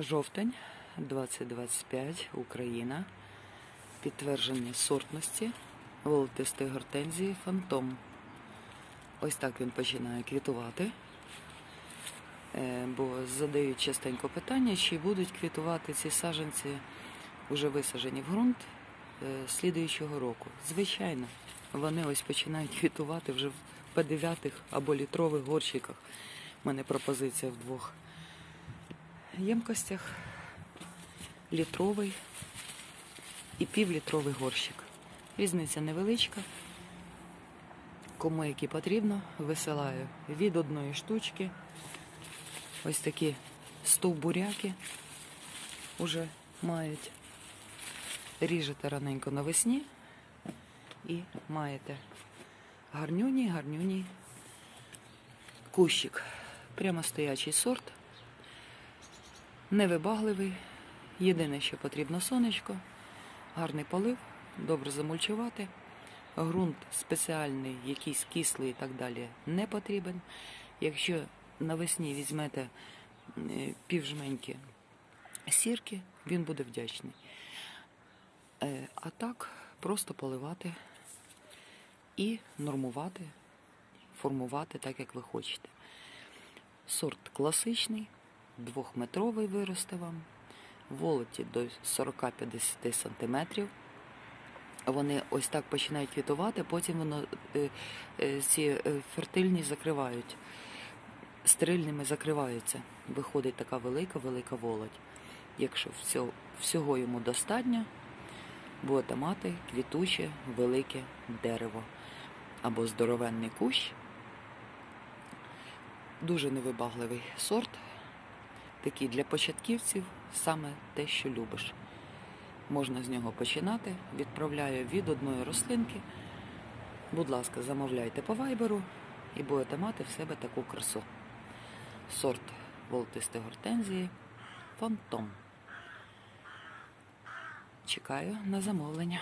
Жовтень 2025, Україна. Підтвердження сортності волотистої гортензії Фантом. Ось так він починає квітувати. Е, Бо задають частенько питання, чи будуть квітувати ці саджанці, вже висаджені в ґрунт е, слідуючого року. Звичайно, вони ось починають квітувати вже в П9 або літрових горщиках. У мене пропозиція в двох ємкостях. Літровий і півлітровий горщик. Різниця невеличка. Кому які потрібно, висилаю від одної штучки. Ось такі стовбуряки вже мають. Ріжете раненько навесні і маєте гарнюній, гарнюній кущик. Прямо стоячий сорт. Невибагливий. Єдине, що потрібно сонечко, гарний полив, добре замульчувати. Грунт спеціальний, якийсь кислий і так далі, не потрібен. Якщо навесні візьмете е, півжменьки сірки, він буде вдячний. Е, А так просто поливати і нормувати, формувати так, як ви хочете. Сорт класичний, двохметровий виросте вам, волоті до 40-50 сантиметрів. Вони ось так починають квітувати, потім воно е, е, ці е, фертильні закривають, стерильними закриваються. Виходить така велика, велика володь. Якщо всього йому достатньо, будете мати квітуче велике дерево або здоровенний кущ. Дуже невибагливий сорт, такий для початківців, саме те, що любиш. Можна з нього починати. Відправляю від одної рослинки. Будь ласка, замовляйте по вайберу і будете мати в себе таку красу. Сорт волотистої гортензії Фантом. Чекаю на замовлення.